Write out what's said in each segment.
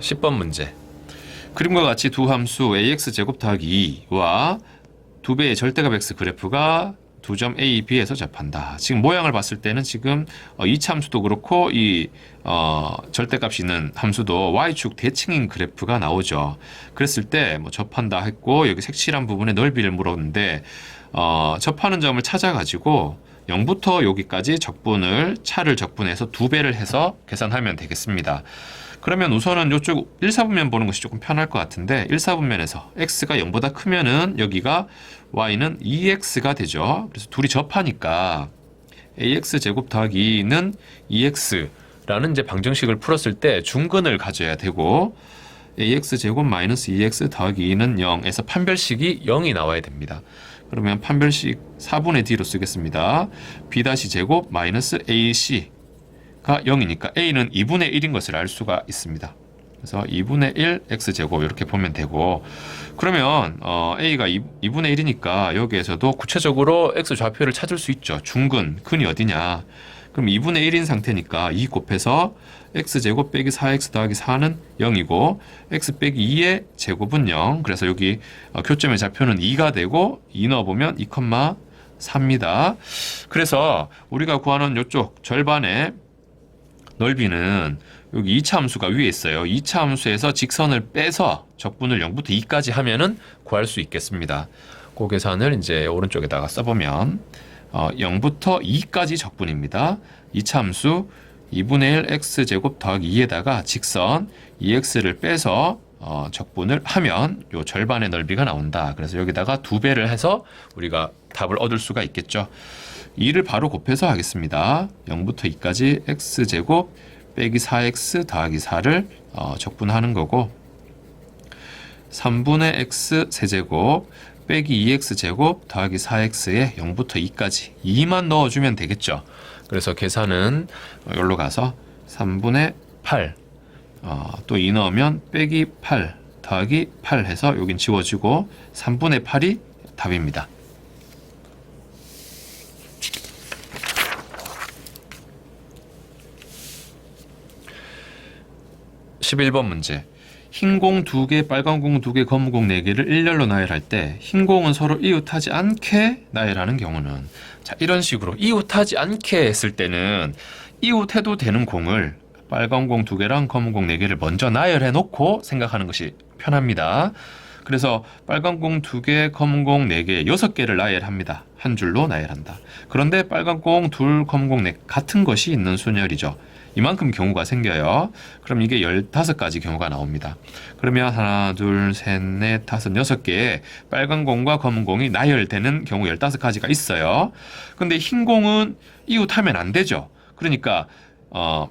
10번 문제. 그림과 같이 두 함수 ax 제곱 더하기 2와 두 배의 절대값 x 그래프가 두 점 A, B에서 접한다. 지금 모양을 봤을 때는 지금 어, 이차 함수도 그렇고 이 어, 절대값이 있는 함수도 y축 대칭인 그래프가 나오죠. 그랬을 때 뭐 접한다 했고 여기 색칠한 부분의 넓이를 물었는데 어, 접하는 점을 찾아가지고 0부터 여기까지 적분을 차를 적분해서 두 배를 해서 계산하면 되겠습니다. 그러면 우선은 이쪽 1사분면 보는 것이 조금 편할 것 같은데 1사분면에서 x가 0보다 크면은 여기가 y는 2x가 되죠. 그래서 둘이 접하니까 ax 제곱 더하기 2는 2x라는 이제 방정식을 풀었을 때 중근을 가져야 되고 ax 제곱 마이너스 2x 더하기 2는 0에서 판별식이 0이 나와야 됩니다. 그러면 판별식 4분의 d로 쓰겠습니다. b 다시 제곱 마이너스 ac 가 0이니까 a는 2분의 1인 것을 알 수가 있습니다. 그래서 2분의 1 x제곱 이렇게 보면 되고 그러면 어, a가 2, 2분의 1이니까 여기에서도 구체적으로 x 좌표를 찾을 수 있죠. 중근, 근이 어디냐. 그럼 2분의 1인 상태니까 2 곱해서 x제곱 빼기 4x 더하기 4는 0이고 x 빼기 2의 제곱은 0. 그래서 여기 어, 교점의 좌표는 2가 되고 2 넣어보면 2,4입니다. 그래서 우리가 구하는 이쪽 절반의 넓이는 여기 2차 함수가 위에 있어요. 2차 함수에서 직선을 빼서 적분을 0부터 2까지 하면은 구할 수 있겠습니다. 그 계산을 이제 오른쪽에다가 써보면 어, 0부터 2까지 적분입니다. 2차 함수 2분의 1 x 제곱 더하기 2에다가 직선 2x를 빼서 어, 적분을 하면 요 절반의 넓이가 나온다. 그래서 여기다가 두 배를 해서 우리가 답을 얻을 수가 있겠죠. 2를 바로 곱해서 하겠습니다. 0부터 2까지 x제곱 빼기 4x 더하기 4를 어, 적분하는 거고 3분의 x 세제곱 빼기 2x제곱 더하기 4x에 0부터 2까지 2만 넣어주면 되겠죠. 그래서 계산은 여기로 가서 3분의 8 어, 또2 넣으면 빼기 8 더하기 8 해서 여긴 지워지고 3분의 8이 답입니다. 11번 문제. 흰 공 두 개, 빨간 공 두 개, 검은 공 네 개를 일렬로 나열할 때 흰 공은 서로 이웃하지 않게 나열하는 경우는 자 이런 식으로 이웃하지 않게 했을 때는 이웃해도 되는 공을 빨간 공 두 개랑 검은 공 네 개를 먼저 나열해 놓고 생각하는 것이 편합니다. 그래서 빨간 공두 개, 검은 공네 개, 여섯 개를 나열합니다. 한 줄로 나열한다. 그런데 빨간 공 둘, 검은 공네 같은 것이 있는 순열이죠. 이만큼 경우가 생겨요. 그럼 이게 15가지 경우가 나옵니다. 그러면 하나, 둘, 셋, 넷, 다섯, 여섯 개의 빨간 공과 검은 공이 나열되는 경우 15가지가 있어요. 근데 흰 공은 이웃하면 안 되죠. 그러니까 어,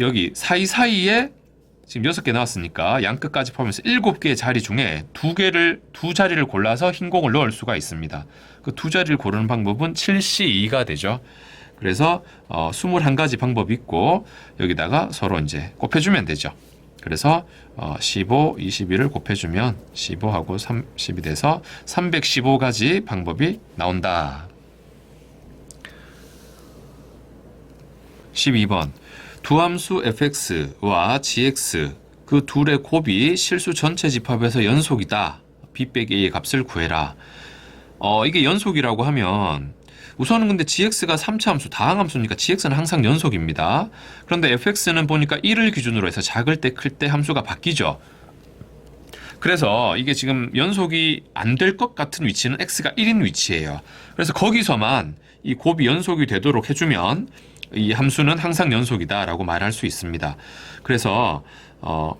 여기 사이사이에 지금 여섯 개 나왔으니까 양 끝까지 포함해서 일곱 개의 자리 중에 두 개를 두 자리를 골라서 흰 공을 넣을 수가 있습니다. 그 두 자리를 고르는 방법은 7C2가 되죠. 그래서 어, 21가지 방법이 있고 여기다가 서로 이제 곱해주면 되죠. 그래서 어, 15, 21을 곱해주면 15하고 30이 돼서 315가지 방법이 나온다. 12번 두 함수 fx와 gx 그 둘의 곱이 실수 전체 집합에서 연속이다. b 빼기 a의 값을 구해라. 어, 이게 연속이라고 하면 우선은 근데 gx가 3차 함수 다항 함수니까 gx는 항상 연속입니다. 그런데 fx는 보니까 1을 기준으로 해서 작을 때 클 때 함수가 바뀌죠. 그래서 이게 지금 연속이 안 될 것 같은 위치는 x가 1인 위치예요. 그래서 거기서만 이 곱이 연속이 되도록 해주면 이 함수는 항상 연속이다라고 말할 수 있습니다. 그래서 어,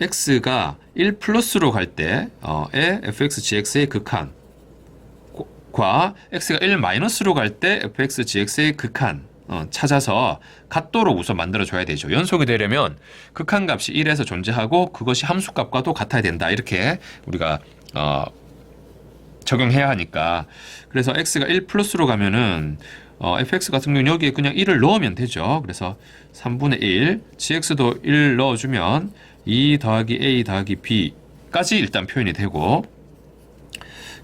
x가 1 플러스로 갈 때의 어, fx gx의 극한 과 x가 1 마이너스로 갈 때 fx gx의 극한 어, 찾아서 같도록 우선 만들어줘야 되죠. 연속이 되려면 극한 값이 1에서 존재하고 그것이 함수 값과도 같아야 된다. 이렇게 우리가 어, 적용해야 하니까 그래서 x가 1 플러스로 가면은 어, fx 같은 경우는 여기에 그냥 1을 넣으면 되죠. 그래서 3분의 1, gx도 1 넣어주면 2 더하기 a 더하기 b까지 일단 표현이 되고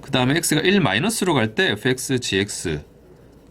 그 다음에 x가 1 마이너스로 갈 때 fx, gx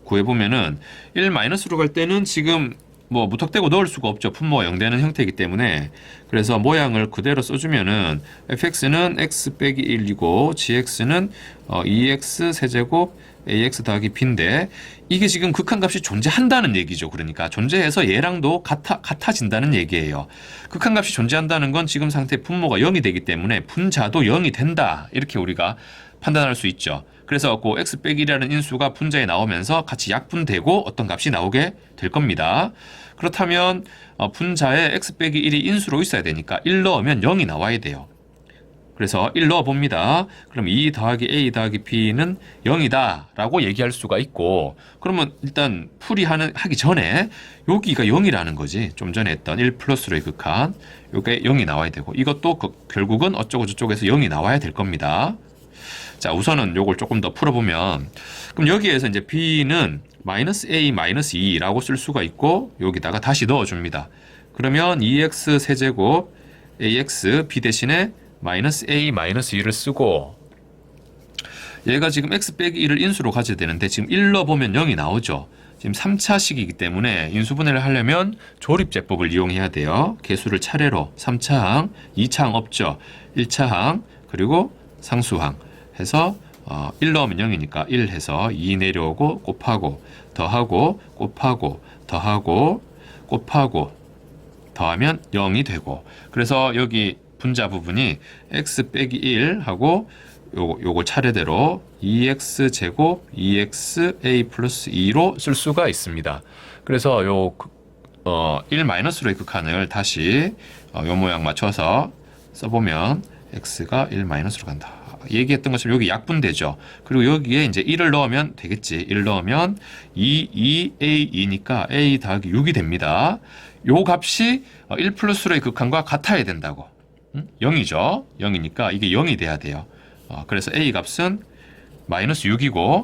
구해보면은 1 마이너스로 갈 때는 지금 뭐 무턱대고 넣을 수가 없죠. 분모가 0 되는 형태이기 때문에 그래서 모양을 그대로 써주면은 fx는 x 빼기 1이고 gx는 어, 2x 세제곱 ax 더하기 b인데 이게 지금 극한값이 존재한다는 얘기죠. 그러니까 존재해서 얘랑도 같아, 같아진다는 얘기예요. 극한값이 존재한다는 건 지금 상태 분모가 0이 되기 때문에 분자도 0이 된다. 이렇게 우리가 판단할 수 있죠. 그래서 그 x 빼기라는 인수가 분자에 나오면서 같이 약분되고 어떤 값이 나오게 될 겁니다. 그렇다면 어, 분자에 x 빼기 1이 인수로 있어야 되니까 1 넣으면 0이 나와야 돼요. 그래서 1 넣어 봅니다. 그럼 2 더하기 a 더하기 b는 0이다 라고 얘기할 수가 있고 그러면 일단 풀이하는 하기 전에 여기가 0이라는 거지. 좀 전에 했던 1 플러스로의 극한 요게 0이 나와야 되고 이것도 그- 결국은 어쩌고 저쩌고해서 0이 나와야 될 겁니다. 자, 우선은 요걸 조금 더 풀어보면 그럼 여기에서 이제 b는 마이너스 a 마이너스 2라고 쓸 수가 있고 여기다가 다시 넣어줍니다. 그러면 2x 세제곱 ax b 대신에 마이너스 a 마이너스 2를 쓰고 얘가 지금 x 빼기 1을 인수로 가져야 되는데 지금 1 넣어보면 0이 나오죠. 지금 3차식이기 때문에 인수분해를 하려면 조립제법을 이용해야 돼요. 개수를 차례로 3차항, 2차항 없죠. 1차항, 그리고 상수항 해서 어, 1 넣으면 0이니까 1 해서 2 내려오고 곱하고 더하고 곱하고 더하고 곱하고 더하면 0이 되고 그래서 여기 분자 부분이 x 빼기 1 하고 요거, 요거 차례대로 2x 제곱 2xa 플러스 2로 쓸 수가 있습니다. 그래서 요 그- 어, 1 마이너스로의 극한을 다시 어, 요 모양 맞춰서 써보면 x가 1 마이너스로 간다. 얘기했던 것처럼 여기 약분되죠. 그리고 여기에 이제 1을 넣으면 되겠지. 1 넣으면 2, 2, a, 2니까 a 더하기 6이 됩니다. 요 값이 어, 1 플러스로의 극한과 같아야 된다고. 음? 0이죠. 0이니까 이게 0이 돼야 돼요. 어, 그래서 a 값은 마이너스 6이고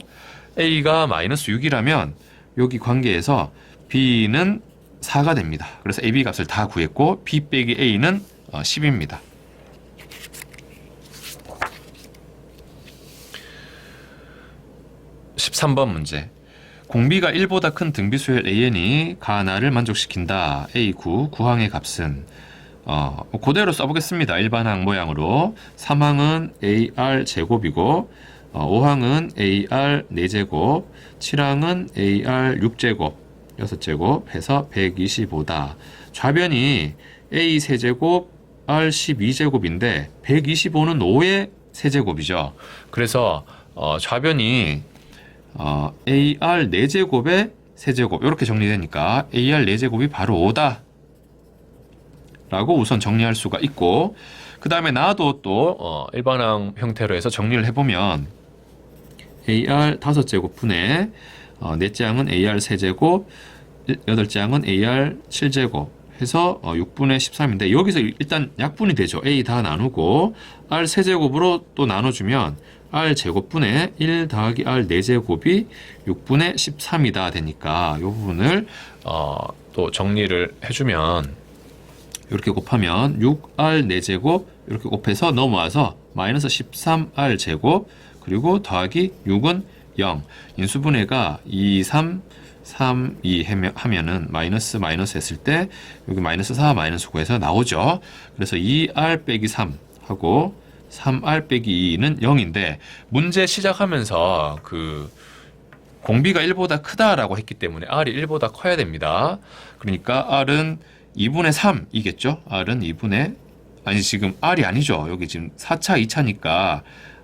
a가 마이너스 6이라면 여기 관계에서 b는 4가 됩니다. 그래서 ab 값을 다 구했고 b 빼기 a는 어, 10입니다. 13번 문제. 공비가 1보다 큰 등비수열 AN이 가나를 만족시킨다. A9 구항의 값은 어, 그대로 써보겠습니다. 일반항 모양으로 3항은 AR 제곱이고 어, 5항은 AR 4제곱 7항은 AR 6제곱 6제곱 해서 125다. 좌변이 A 세제곱 R 12제곱인데 125는 5의 세제곱이죠. 그래서 어, 좌변이 어, AR 4제곱의 세제곱 이렇게 정리되니까 AR 4제곱이 바로 5다 라고 우선 정리할 수가 있고 그 다음에 나도 또 어, 일반항 형태로 해서 정리를 해보면 AR 5제곱 분의 어, 4장은 AR 세제곱 8장은 AR 7제곱 해서 어, 6분의 13인데 여기서 일단 약분이 되죠. A 다 나누고 R 세제곱으로 또 나눠주면 R 제곱분의 1 더하기 R 4제곱이 6분의 13이다 되니까 이 부분을 어, 또 정리를 해주면 이렇게 곱하면 6R 4제곱 이렇게 곱해서 넘어와서 마이너스 13R 제곱 그리고 더하기 6은 0 인수분해가 2, 3, 3, 2 하면- 하면은 마이너스 마이너스 했을 때 여기 마이너스 4 마이너스 9에서 나오죠. 그래서 2R 빼기 3 하고 3R 빼기 2는 0인데 문제 시작하면서 그 공비가 1보다 크다라고 했기 때문에 R이 1보다 커야 됩니다. 그러니까 R은 2분의 3이겠죠? R은 2분의 아니 지금 R이 아니죠. 여기 지금 4차 2차니까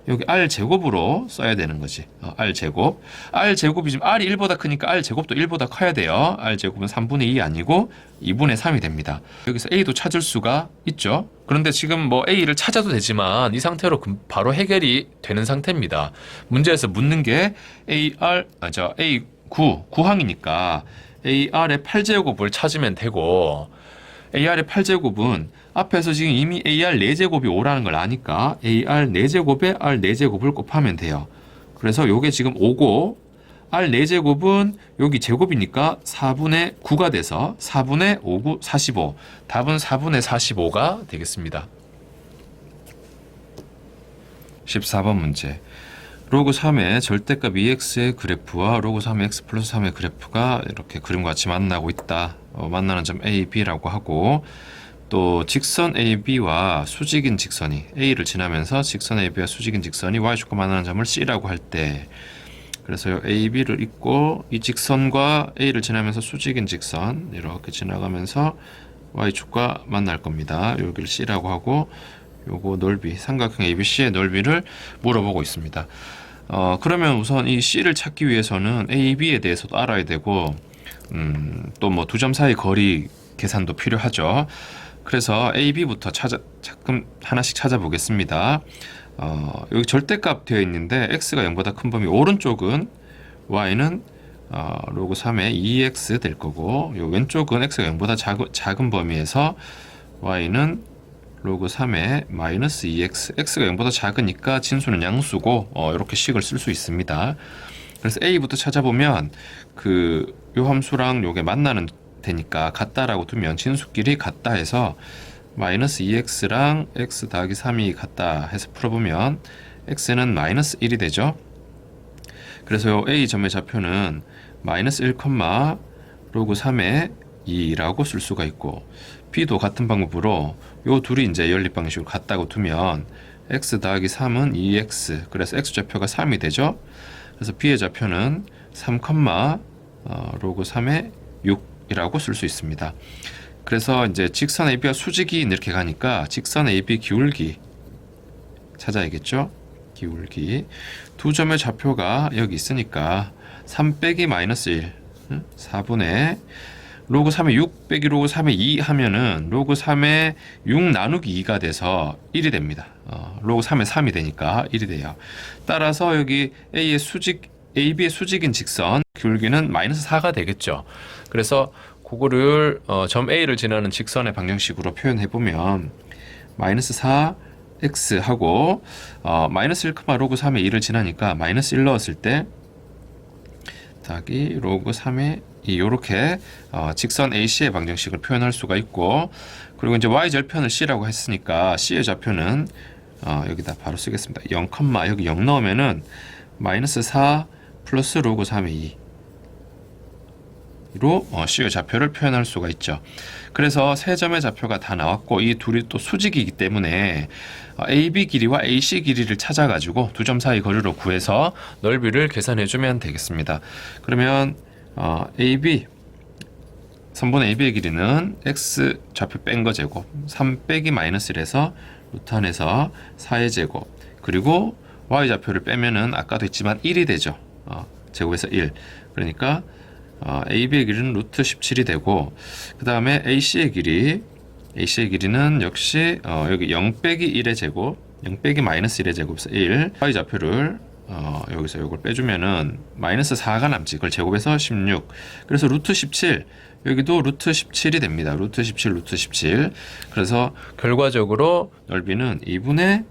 여기 R 제곱으로 써야 되는 거지. 어, R 제곱. R 제곱이 지금 R이 1보다 크니까 R 제곱도 1보다 커야 돼요. R 제곱은 3분의 2이 아니고 2분의 3이 됩니다. 여기서 A도 찾을 수가 있죠. 그런데 지금 뭐 A를 찾아도 되지만 이 상태로 금- 바로 해결이 되는 상태입니다. 문제에서 묻는 게 AR 아, 저 A9 9항이니까 AR의 8제곱을 찾으면 되고 AR의 8제곱은 앞에서 지금 이미 AR 4제곱이 5라는 걸 아니까 AR 4제곱에 R 4제곱을 곱하면 돼요. 그래서 요게 지금 5고 R 4제곱은 여기 제곱이니까 4분의 9가 돼서 4분의 5, 9, 45. 답은 4분의 45가 되겠습니다. 14번 문제. 로그 3의 절대값 2x의 그래프와 로그 3의 x 플러스 3의 그래프가 이렇게 그림과 같이 만나고 있다. 어, 만나는 점 A, B라고 하고 또 직선 AB와 수직인 직선이 A를 지나면서 직선 AB와 수직인 직선이 Y축과 만나는 점을 C라고 할 때 그래서 요 AB를 잇고 이 직선과 A를 지나면서 수직인 직선 이렇게 지나가면서 Y축과 만날 겁니다. 여기를 C라고 하고 요거 넓이 삼각형 ABC의 넓이를 물어보고 있습니다. 어, 그러면 우선 이 C를 찾기 위해서는 AB에 대해서도 알아야 되고 음, 또 뭐 두 점 사이 거리 계산도 필요하죠. 그래서 A, B부터 찾아 잠깐 하나씩 찾아보겠습니다. 어, 여기 절대값 되어 있는데 x가 0보다 큰 범위 오른쪽은 y는 어, 로그 3의 2x 될 거고 요 왼쪽은 x가 0보다 작은, 작은 범위에서 y는 로그 3의 마이너스 2x x가 0보다 작으니까 진수는 양수고 어, 이렇게 식을 쓸 수 있습니다. 그래서 a부터 찾아보면 그 요 함수랑 요게 만나는 되니까 같다라고 두면 진수끼리 같다 해서 마이너스 2x랑 x 더하기 3이 같다 해서 풀어보면 x는 마이너스 1이 되죠. 그래서 요 a 점의 좌표는 마이너스 1, 로그 3의 2라고 쓸 수가 있고 b도 같은 방법으로 요 둘이 이제 연립 방식으로 같다고 두면 x 더하기 3은 2x 그래서 x 좌표가 3이 되죠. 그래서 b의 좌표는 3, 어, 로그 3의 6이라고 쓸 수 있습니다. 그래서 이제 직선 AB가 수직이 이렇게 가니까 직선 AB 기울기 찾아야겠죠? 기울기 두 점의 좌표가 여기 있으니까 3 빼기 마이너스 1 응? 4분의 로그 3의 6 빼기 로그 3의 2 하면은 로그 3의 6 나누기 2가 돼서 1이 됩니다. 어, 로그 3의 3이 되니까 1이 돼요. 따라서 여기 A의 수직 AB의 수직인 직선 기울기는 마이너스 4가 되겠죠. 그래서 그거를 어, 점 A를 지나는 직선의 방정식으로 표현해 보면 마이너스 4 x 하고 어, 마이너스 1, 로그 3의 2를 지나니까 마이너스 1 넣었을 때 더하기 로그 3의 2 요렇게 어, 직선 AC의 방정식을 표현할 수가 있고 그리고 이제 y 절편을 C라고 했으니까 C의 좌표는 어, 여기다 바로 쓰겠습니다. 0, 여기 0 넣으면은 마이너스 4 플러스 로그 3의 2로 어, C의 좌표를 표현할 수가 있죠. 그래서 세 점의 좌표가 다 나왔고 이 둘이 또 수직이기 때문에 어, AB 길이와 AC 길이를 찾아가지고 두 점 사이 거리로 구해서 넓이를 계산해주면 되겠습니다. 그러면 어, AB 선분 AB의 길이는 x 좌표 뺀 거 제곱 3 빼기 마이너스 1에서 루트 안에서 4의 제곱 그리고 y 좌표를 빼면은 아까도 했지만 1이 되죠. 어, 제곱에서 1 그러니까 어, AB의 길이는 루트 17이 되고 그 다음에 AC의 길이 AC의 길이는 역시 어, 여기 0 빼기 1의 제곱 0 빼기 마이너스 1의 제곱에서 1 y 좌표를 어, 여기서 이걸 빼주면은 마이너스 4가 남지. 그걸 제곱해서 16 그래서 루트 17 여기도 루트 17이 됩니다. 루트 17 루트 17 그래서 결과적으로 넓이는 2분의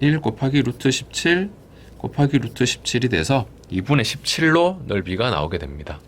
1 곱하기 루트 17 곱하기 루트 17이 돼서 2분의 17로 넓이가 나오게 됩니다